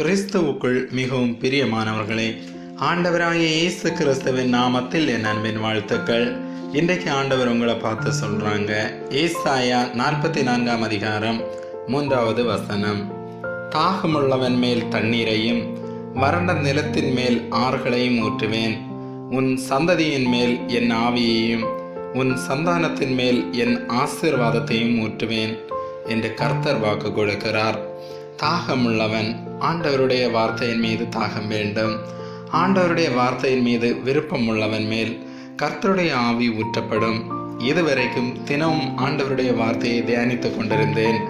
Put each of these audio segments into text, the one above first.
கிறிஸ்துவுக்குள் மிகவும் பிரியமானவர்களே ஆண்டவராகிய இயேசு கிறிஸ்துவின் நாமத்தில் என் அன்பின் வாழ்த்துக்கள். இன்றைக்கு ஆண்டவர் உங்களை பார்த்து சொல்றாங்க ஏசாயா நாற்பத்தி நான்காம் அதிகாரம் மூன்றாவது வசனம். தாகமுள்ளவன் மேல் தண்ணீரையும் வறண்ட நிலத்தின் மேல் ஆறுகளையும் ஊற்றுவேன். உன் சந்ததியின் மேல் என் ஆவியையும் உன் சந்தானத்தின் மேல் என் ஆசீர்வாதத்தையும் ஊற்றுவேன் என்று கர்த்தர் வாக்கு கொடுக்கிறார். தாகமுள்ளவன். ஆண்டவருடைய வார்த்தையின் மீது தாகம் வேண்டும். ஆண்டவருடைய வார்த்தையின் மீது விருப்பம் உள்ளவன் மேல் கர்த்தருடைய ஆவி ஊற்றப்படும். இதுவரைக்கும் தினமும் ஆண்டவருடைய வார்த்தையை தியானித்துக் கொண்டிருந்தேன்.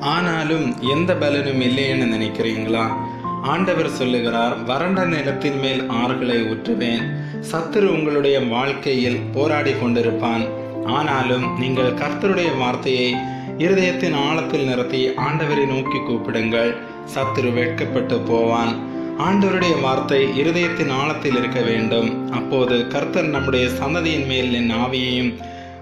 ஆனாலும் எந்த பலனும் இல்லைன்னு நினைக்கிறீங்களா ஆண்டவர் சொல்லுகிறார் வறண்ட நிலத்தின் மேல் ஆறுகளை ஊற்றுவேன். சத்துரு உங்களுடைய வாழ்க்கையில் போராடி கொண்டிருப்பான். ஆனாலும் நீங்கள் கர்த்தருடைய வார்த்தையை இருதயத்தின் ஆழத்தில் நிறுத்தி ஆண்டவரை நோக்கி கூப்பிடுங்கள். சத்துரு வெட்கப்பட்டு போவான். ஆண்டவருடைய வார்த்தை இருதயத்தின் ஆழத்தில் இருக்க வேண்டும். அப்போது கர்த்தர் நம்முடைய சந்ததியின் மேல் என் ஆவியையும்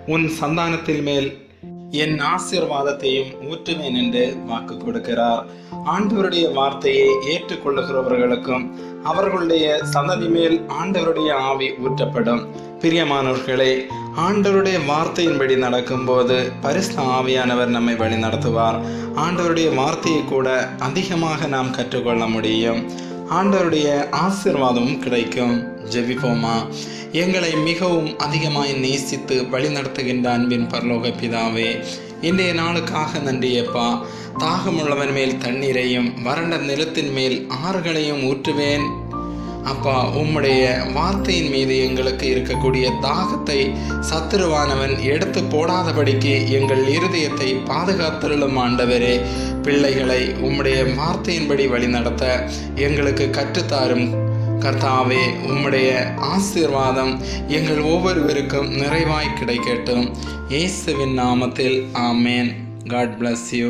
உன் சந்தானத்தின் மேல் என் ஆசீர்வாதத்தையும் ஊற்றுவேன் என்று வாக்கு கொடுக்கிறார். ஆண்டவருடைய வார்த்தையை ஏற்றுக்கொள்ளுகிறவர்களுக்கும் அவர்களுடைய சந்ததி மேல் ஆண்டவருடைய ஆவி ஊற்றப்படும். பிரியமானவர்களே ஆண்டவருடைய வார்த்தையின்படி நடக்கும்போது பரிசு ஆவியானவர் நம்மை வழி நடத்துவார். ஆண்டவருடைய வார்த்தையை கூட அதிகமாக நாம் கற்றுக்கொள்ள முடியும். ஆண்டவருடைய ஆசிர்வாதமும் கிடைக்கும். ஜெபிப்போமா? எங்களை மிகவும் அதிகமாய் நேசித்து வழிநடத்துகின்ற அன்பின் பரலோக பிதாவே இன்றைய நாளுக்காக நன்றியப்பா தாகமுள்ளவன் மேல் தண்ணீரையும் வறண்ட நிலத்தின் மேல் ஆறுகளையும் ஊற்றுவேன். அப்பா உம்முடைய வார்த்தையின் மீது எங்களுக்கு இருக்கக்கூடிய தாகத்தை சத்துருவானவன் எடுத்து போடாதபடிக்கு எங்கள் இருதயத்தை பாதுகாத்தருளும் ஆண்டவரே. பிள்ளைகளை உம்முடைய வார்த்தையின்படி வழிநடத்த எங்களுக்கு கற்றுத்தாரும். கர்த்தாவே உம்முடைய ஆசீர்வாதம் எங்கள் ஒவ்வொருவருக்கும் நிறைவாய் கிடைக்கட்டும். இயேசுவின் நாமத்தில் ஆமேன். God bless you